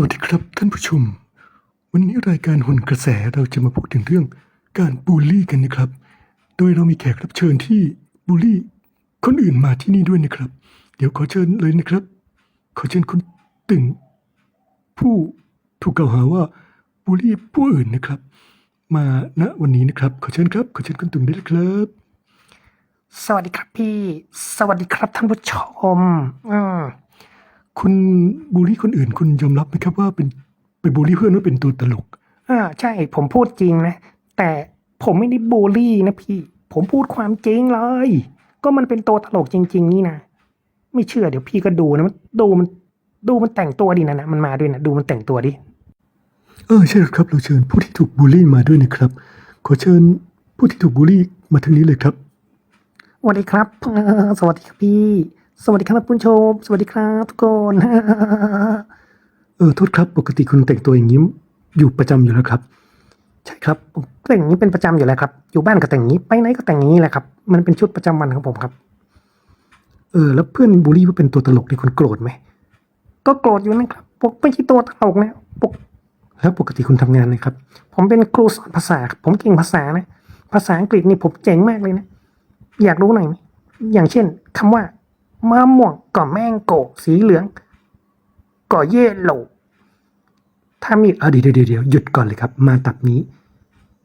วัสดีครับท่านผู้ชม วันนี้รายการหุ่นกระแสเราจะมาพูดถึงเรื่องการบูลลี่กันนะครับ โดยเรามีแขกรับเชิญที่บูลลี่คนอื่นมาที่นี่ด้วยนะครับ เดี๋ยวขอเชิญเลยนะครับ ขอเชิญคุณตึงผู้ถูกกล่าวหาว่าบูลลี่ผู้อื่นนะครับ มาณวันนี้นะครับ ขอเชิญครับ ขอเชิญคุณตึงได้เลยครับ สวัสดีครับพี่ สวัสดีครับท่านผู้ชม อืม คุณบูลลี่คนอื่น คุณยอมรับไหมครับว่าเป็นไปบูลลี่เพื่อนว่าเป็นตัวตลก อ่าใช่ผมพูดจริงนะ แต่ผมไม่ได้บูลลี่นะพี่ ผมพูดความจริงเลย ก็มันเป็นตัวตลกจริง ๆ นี่นะไม่เชื่อเดี๋ยวพี่ก็ดูนะมันดูมันดูมันแต่งตัวดีนะนะมันมาด้วยนะดูมันแต่งตัวดิเออใช่ครับ เราเชิญผู้ที่ถูกบูลลี่มาด้วยนะครับ ขอเชิญผู้ที่ถูกบูลลี่มาทางนี้เลยครับ สวัสดีครับเอ่อสวัสดีครับพี่ สวัสดีครับท่านผู้ชม สวัสดีครับทุกคนเออโทษครับ ปกติคุณแต่งตัวอย่างนี้อยู่ประจำอยู่แล้วครับ ใช่ครับผมแต่งอย่างนี้เป็นประจำอยู่แล้วครับ อยู่บ้านก็แต่งอย่างนี้ไปไหนก็แต่งอย่างนี้แหละครับ มันเป็นชุดประจำวันของผมครับ เออ แล้วเพื่อนบูลลี่ว่าเป็นตัวตลกนี่คุณโกรธไหมก็โกรธอยู่นะครับผมไม่ใช่ตัวตลกนะปกแล้วปกติคุณทำงานอะไรครับ ผมเป็นครูสอนภาษาครับผมเก่งภาษานะ ภาษาอังกฤษนี่ผมเจ๋งมากเลยนะ อยากรู้หน่อยไหมอย่างเช่นคำว่า มะม่วงก่อแมงโกสีเหลืองก่อเยโลถ้ามีอะเดี๋ยวเดี๋ยวเดี๋ยวหยุดก่อนเลยครับ มาตับนี้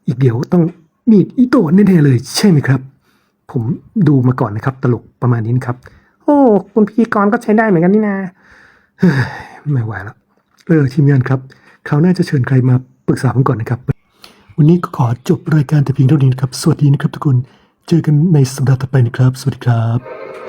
อีกเดี๋ยวต้องมีดอิโต้แน่ๆเลย ใช่ไหมครับ ผมดูมาก่อนนะครับ ตลกประมาณนี้นะครับ โอ้คุณพิธีกรก็ใช้ได้เหมือนกันนี่นาไม่ไหวแล้วเออทีมงานครับคราวหน้าจะเชิญใครมาปรึกษาผมก่อนนะครับ วันนี้ก็ขอจบรายการแต่เพียงเท่านี้นะครับ สวัสดีนะครับทุกคน เจอกันในสัปดาห์ต่อไปนะครับ สวัสดีครับ